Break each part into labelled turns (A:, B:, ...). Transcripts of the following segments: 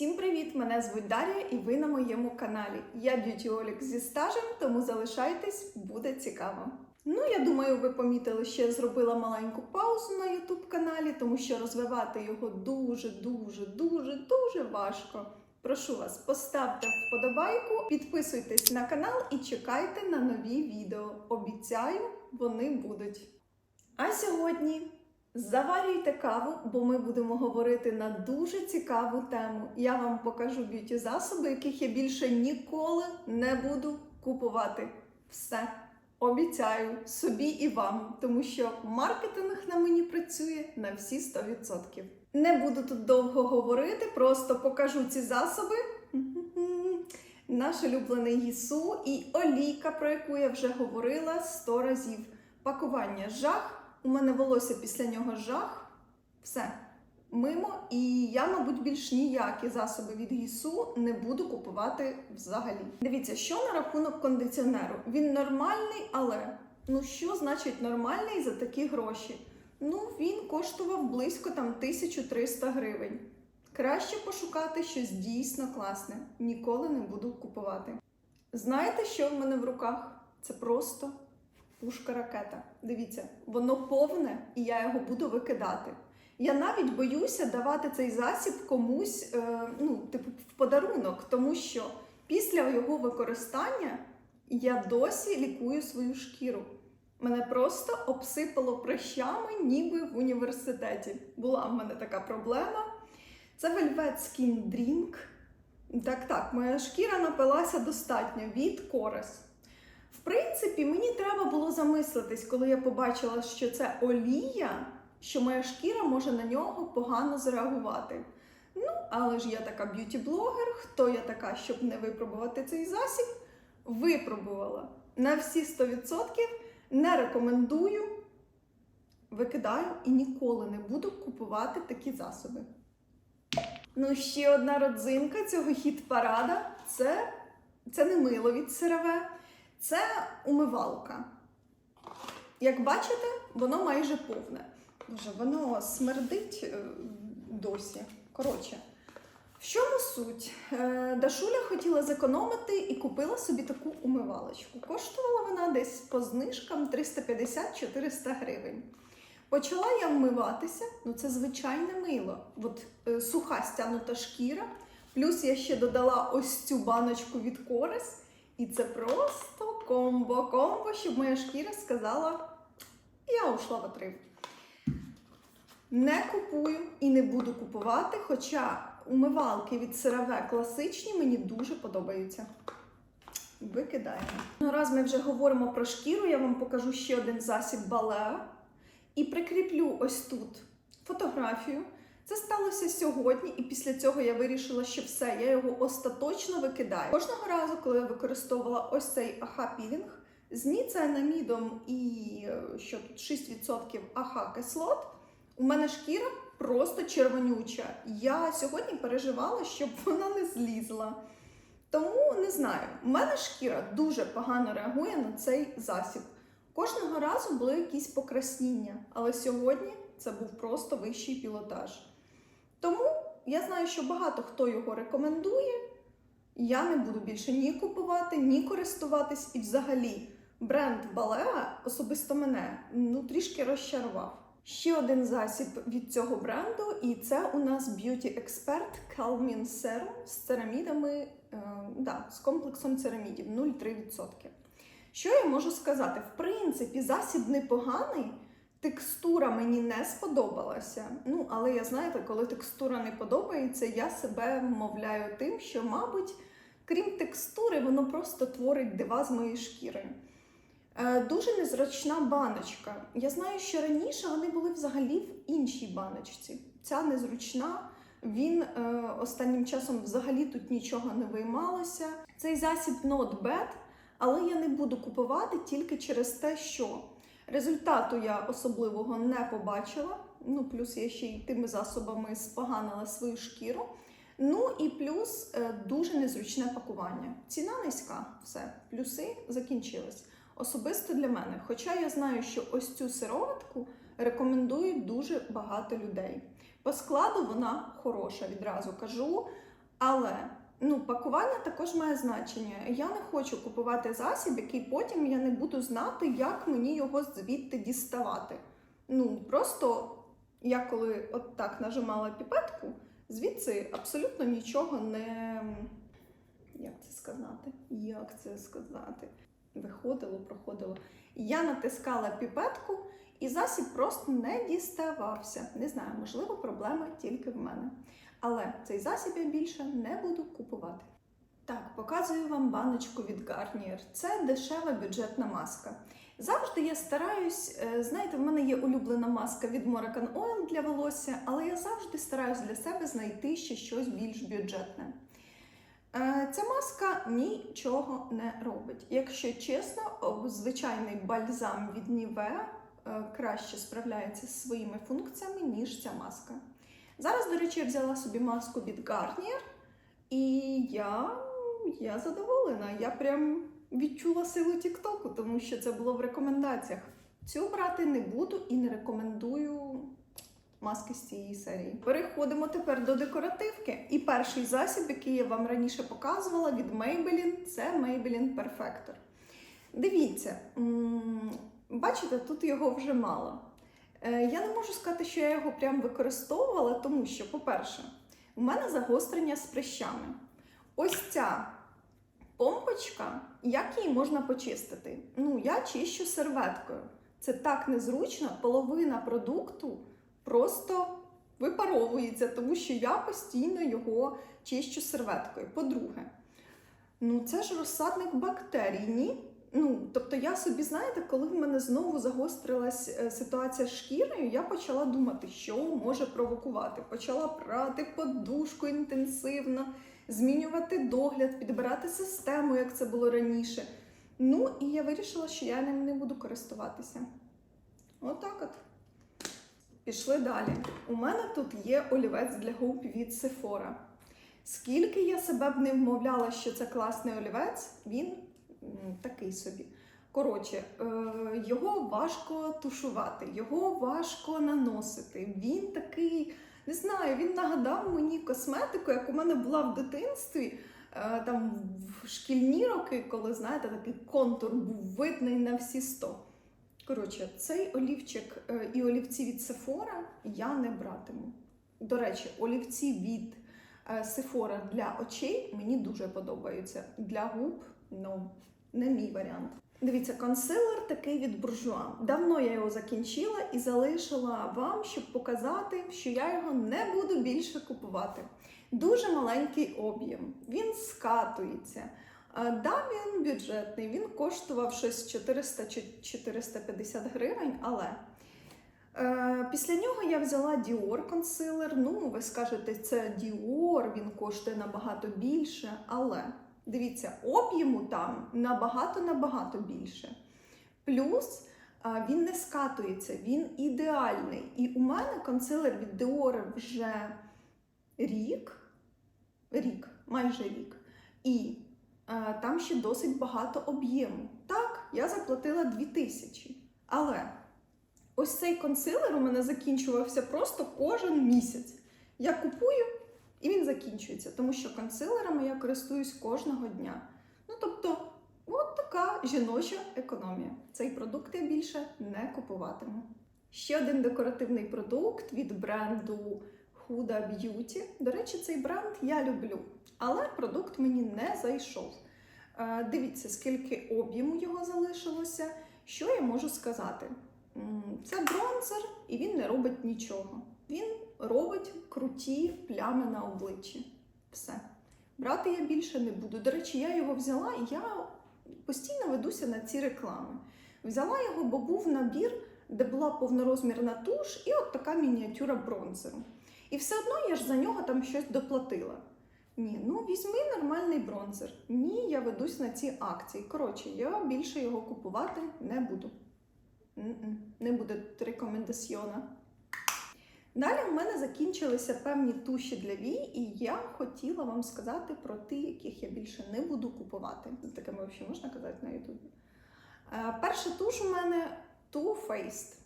A: Всім привіт! Мене звуть Дар'я і ви на моєму каналі. Я б'юті-олік зі стажем, тому залишайтесь, буде цікаво. Ну, я думаю, ви помітили, що я зробила маленьку паузу на YouTube каналі, тому що розвивати його дуже, дуже, дуже, дуже важко. Прошу вас, поставте вподобайку, підписуйтесь на канал і чекайте на нові відео. Обіцяю, вони будуть. А сьогодні заварюйте каву, бо ми будемо говорити на дуже цікаву тему. Я вам покажу б'юті засоби, яких я більше ніколи не буду купувати. Все. Обіцяю собі і вам, тому що маркетинг на мені працює на всі 100%. Не буду тут довго говорити, просто покажу ці засоби. Наш улюблений Гісу і олійка, про яку я вже говорила 100 разів. Пакування жах. У мене волосся після нього жах. Все. Мимо, і я, мабуть, більш ніякі засоби від Гісу не буду купувати взагалі. Дивіться, що на рахунок кондиціонеру. Він нормальний, але ну що значить нормальний за такі гроші? Ну, він коштував близько там 1300 гривень. Краще пошукати щось дійсно класне. Ніколи не буду купувати. Знаєте, що в мене в руках? Це просто пушка ракета. Дивіться, воно повне, і я його буду викидати. Я навіть боюся давати цей засіб комусь, е, ну, типу, в подарунок, тому що після його використання я досі лікую свою шкіру. Мене просто обсипало прищами, ніби в університеті. Була в мене така проблема. Це Velvet Skin Drink. Так, так, моя шкіра напилася достатньо від корис. В принципі, мені треба було замислитись, коли я побачила, що це олія, що моя шкіра може на нього погано зреагувати. Ну, але ж я така б'юті-блогер, хто я така, щоб не випробувати цей засіб? Випробувала на всі 100%, не рекомендую, викидаю і ніколи не буду купувати такі засоби. Ну, ще одна родзинка цього хіт-парада це, це не мило від CeraVe, це умивалка. Як бачите, воно майже повне. Боже, воно смердить е, досі. Коротше, в чому суть? Е, Дашуля хотіла зекономити і купила собі таку умивалочку. Коштувала вона десь по знижкам 350-400 гривень. Почала я вмиватися, ну це звичайне мило. От е, суха стягнута шкіра. Плюс я ще додала ось цю баночку від Корис. І це просто комбо-комбо, щоб моя шкіра сказала: я ушла в отрив. Не купую і не буду купувати, хоча умивалки від CeraVe класичні мені дуже подобаються. Викидаємо. Ну, раз ми вже говоримо про шкіру, я вам покажу ще один засіб Балеа. І прикріплю ось тут фотографію. Це сталося сьогодні, і після цього я вирішила, що все, я його остаточно викидаю. Кожного разу, коли я використовувала ось цей аха пілінг з ніцеанамідом і е, що тут 6% аха кислот, у мене шкіра просто червонюча. Я сьогодні переживала, щоб вона не злізла. Тому не знаю, у мене шкіра дуже погано реагує на цей засіб. Кожного разу були якісь покрасніння, але сьогодні це був просто вищий пілотаж. Тому я знаю, що багато хто його рекомендує. Я не буду більше ні купувати, ні користуватись. І взагалі бренд Balea особисто мене ну, трішки розчарував. Ще один засіб від цього бренду, і це у нас Expert Calming Serum з церамідами, е, да, з комплексом церамідів 0,3%. Що я можу сказати? В принципі, засіб непоганий, текстура мені не сподобалася. Ну, але я знаєте, коли текстура не подобається, я себе вмовляю тим, що, мабуть, крім текстури, воно просто творить дива з моєї шкіри. Е, Дуже незручна баночка. Я знаю, що раніше вони були взагалі в іншій баночці. Ця незручна. Він е, останнім часом взагалі тут нічого не виймалося. Цей засіб not bad, але я не буду купувати тільки через те, що результату я особливого не побачила. Ну, плюс я ще й тими засобами споганила свою шкіру. Ну і плюс е, дуже незручне пакування. Ціна низька, все, плюси закінчились. Особисто для мене. Хоча я знаю, що ось цю сироватку рекомендують дуже багато людей. По складу вона хороша, відразу кажу. Але ну, пакування також має значення. Я не хочу купувати засіб, який потім я не буду знати, як мені його звідти діставати. Ну, просто я коли от так нажимала піпетку, звідси абсолютно нічого не. Як це сказати? Як це сказати? Виходило, проходило. Я натискала піпетку, і засіб просто не діставався. Не знаю, можливо, проблема тільки в мене. Але цей засіб я більше не буду купувати. Так, показую вам баночку від Garnier. Це дешева бюджетна маска. Завжди я стараюсь, е, знаєте, в мене є улюблена маска від Moroccan Oil для волосся, але я завжди стараюсь для себе знайти ще щось більш бюджетне. Е, Ця маска нічого не робить. Якщо чесно, звичайний бальзам від Nivea е, краще справляється зі своїми функціями, ніж ця маска. Зараз, до речі, я взяла собі маску від Garnier, і я, я задоволена. Я прям відчула силу Тіктоку, тому що це було в рекомендаціях. Цю брати не буду і не рекомендую маски з цієї серії. Переходимо тепер до декоративки. І перший засіб, який я вам раніше показувала від Maybelline, це Maybelline Perfector. Дивіться, бачите, тут його вже мало. Е, Я не можу сказати, що я його прям використовувала, тому що, по-перше, у мене загострення з прищами. Ось ця помпочка, як її можна почистити? Ну, я чищу серветкою. Це так незручно, половина продукту просто випаровується, тому що я постійно його чищу серветкою. По-друге, ну це ж розсадник бактерій, ні? Ну, тобто я собі, знаєте, коли в мене знову загострилась е, ситуація з шкірою, я почала думати, що може провокувати. Почала прати подушку інтенсивно, змінювати догляд, підбирати систему, як це було раніше. Ну, і я вирішила, що я ним не буду користуватися. Отак от. Пішли далі. У мене тут є олівець для губ від Sephora. Скільки я себе б не вмовляла, що це класний олівець, він такий собі. Коротше, е, його важко тушувати, його важко наносити. Він такий, не знаю, він нагадав мені косметику, як у мене була в дитинстві, е, там в шкільні роки, коли, знаєте, такий контур був видний на всі сто. Коротше, цей олівчик е, і олівці від Sephora я не братиму. До речі, олівці від е, Sephora для очей мені дуже подобаються. Для губ ну, не мій варіант. Дивіться, консилер такий від буржуа. Давно я його закінчила і залишила вам, щоб показати, що я його не буду більше купувати. Дуже маленький об'єм, він скатується. Е, Да, він бюджетний, він коштував щось 400 чи 450 гривень, але після нього я взяла Dior консилер. Ну, ви скажете, це Dior, він коштує набагато більше, але дивіться, об'єму там набагато-набагато більше. Плюс е, він не скатується, він ідеальний. І у мене консилер від Dior вже рік, рік, майже рік. І е, там ще досить багато об'єму. Так, я заплатила 2000. Але ось цей консилер у мене закінчувався просто кожен місяць. Я купую і він закінчується, тому що консилерами я користуюсь кожного дня. Ну тобто, от така жіноча економія. Цей продукт я більше не купуватиму. Ще один декоративний продукт від бренду Huda Beauty. До речі, цей бренд я люблю, але продукт мені не зайшов. Е, Дивіться, скільки об'єму його залишилося. Що я можу сказати? Це бронзер, і він не робить нічого. Він робить круті плями на обличчі. Все. Брати я більше не буду. До речі, я його взяла і я постійно ведуся на ці реклами. Взяла його, бо був набір, де була повнорозмірна туш і от така мініатюра бронзеру. І все одно я ж за нього там щось доплатила. Ні, ну візьми нормальний бронзер. Ні, я ведусь на ці акції. Коротше, я більше його купувати не буду. Не буде рекомендаціона. Далі в мене закінчилися певні туші для вій, і я хотіла вам сказати про ті, яких я більше не буду купувати. Таке взагалі можна казати на Ютубі. Е, Перша туш у мене Too Faced.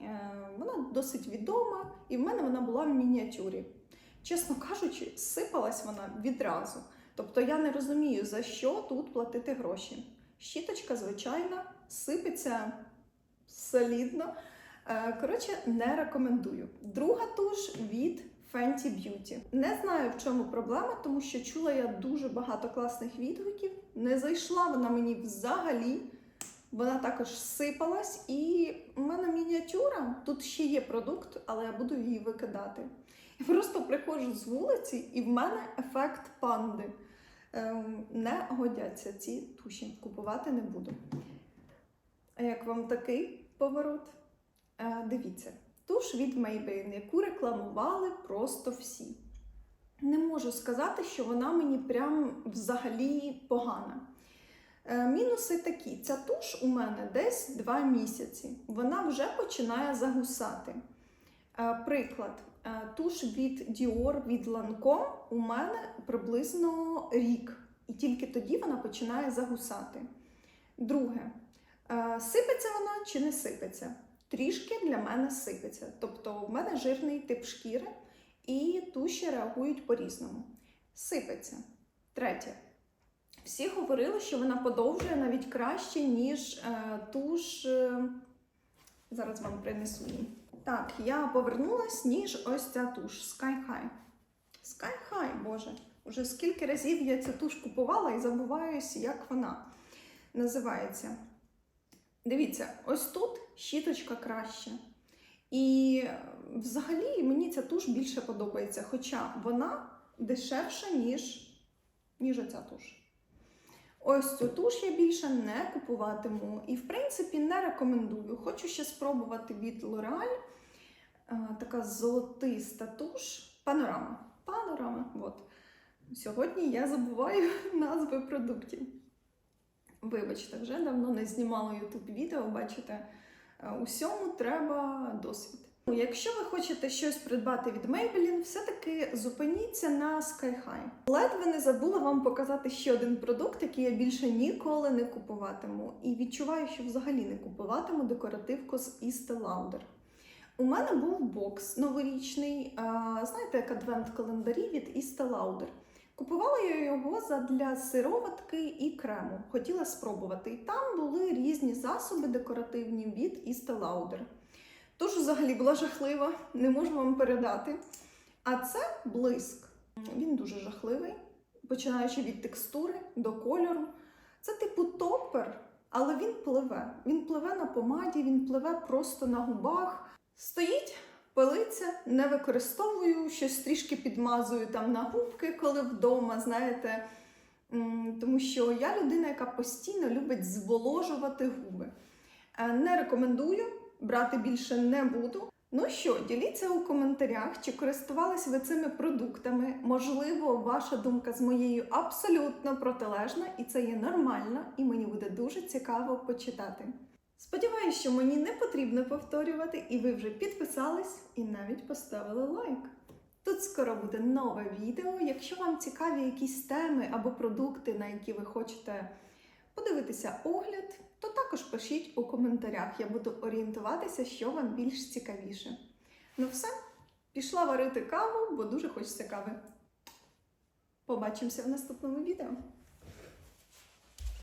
A: Е, Вона досить відома, і в мене вона була в мініатюрі. Чесно кажучи, сипалась вона відразу. Тобто я не розумію, за що тут платити гроші. Щіточка звичайна, сипеться солідно. Е, Коротше, не рекомендую. Друга туш від Fenty Beauty. Не знаю, в чому проблема, тому що чула я дуже багато класних відгуків. Не зайшла вона мені взагалі. Вона також сипалась, і в мене мініатюра. Тут ще є продукт, але я буду її викидати. Я просто приходжу з вулиці, і в мене ефект панди. Ем, не годяться ці туші. Купувати не буду. А як вам такий поворот? Е, дивіться, туш від Maybelline, яку рекламували просто всі. Не можу сказати, що вона мені прям взагалі погана. Е, Мінуси такі: ця туш у мене десь 2 місяці. Вона вже починає загусати. Е, Приклад, туш від Dior від Lancome у мене приблизно рік, і тільки тоді вона починає загусати. Друге, сипеться вона чи не сипеться? Трішки для мене сипеться. Тобто, в мене жирний тип шкіри, і туші реагують по-різному. Сипеться. Третє. Всі говорили, що вона подовжує навіть краще, ніж е, туш. Е, зараз вам принесу її. Так, я повернулась, ніж ось ця туш Sky High. Sky High, боже. Уже скільки разів я цю туш купувала і забуваюсь, як вона називається. Дивіться, ось тут щіточка краще. І взагалі мені ця туш більше подобається, хоча вона дешевша, ніж, ніж оця туш. Ось цю туш я більше не купуватиму. І, в принципі, не рекомендую. Хочу ще спробувати від L'Oreal. Е, Така золотиста туш. Панорама. Панорама. От. Сьогодні я забуваю назви продуктів. Вибачте, вже давно не знімала YouTube відео, бачите, е, усьому треба досвід. Ну, Якщо ви хочете щось придбати від Maybelline, все-таки зупиніться на Sky High. Ледве не забула вам показати ще один продукт, який я більше ніколи не купуватиму. І відчуваю, що взагалі не купуватиму декоративку з Estee Lauder. У мене був бокс новорічний, знаєте, як адвент-календарі від Estee Lauder. Купувала я його задля сироватки і крему. Хотіла спробувати. І там були різні засоби декоративні від Lauder. Тож взагалі була жахлива, не можу вам передати. А це блиск. Він дуже жахливий, починаючи від текстури до кольору. Це типу топер, але він пливе. Він пливе на помаді, він пливе просто на губах. Стоїть, пилиться, не використовую, щось трішки підмазую там на губки, коли вдома, знаєте. Тому що я людина, яка постійно любить зволожувати губи. Е, Не рекомендую, брати більше не буду. Ну що, діліться у коментарях, чи користувались ви цими продуктами. Можливо, ваша думка з моєю абсолютно протилежна, і це є нормально, і мені буде дуже цікаво почитати. Сподіваюсь, що мені не потрібно повторювати, і ви вже підписались і навіть поставили лайк. Тут скоро буде нове відео. Якщо вам цікаві якісь теми або продукти, на які ви хочете подивитися огляд, то також пишіть у коментарях. Я буду орієнтуватися, що вам більш цікавіше. Ну все, пішла варити каву, бо дуже хочеться кави. Побачимося в наступному відео.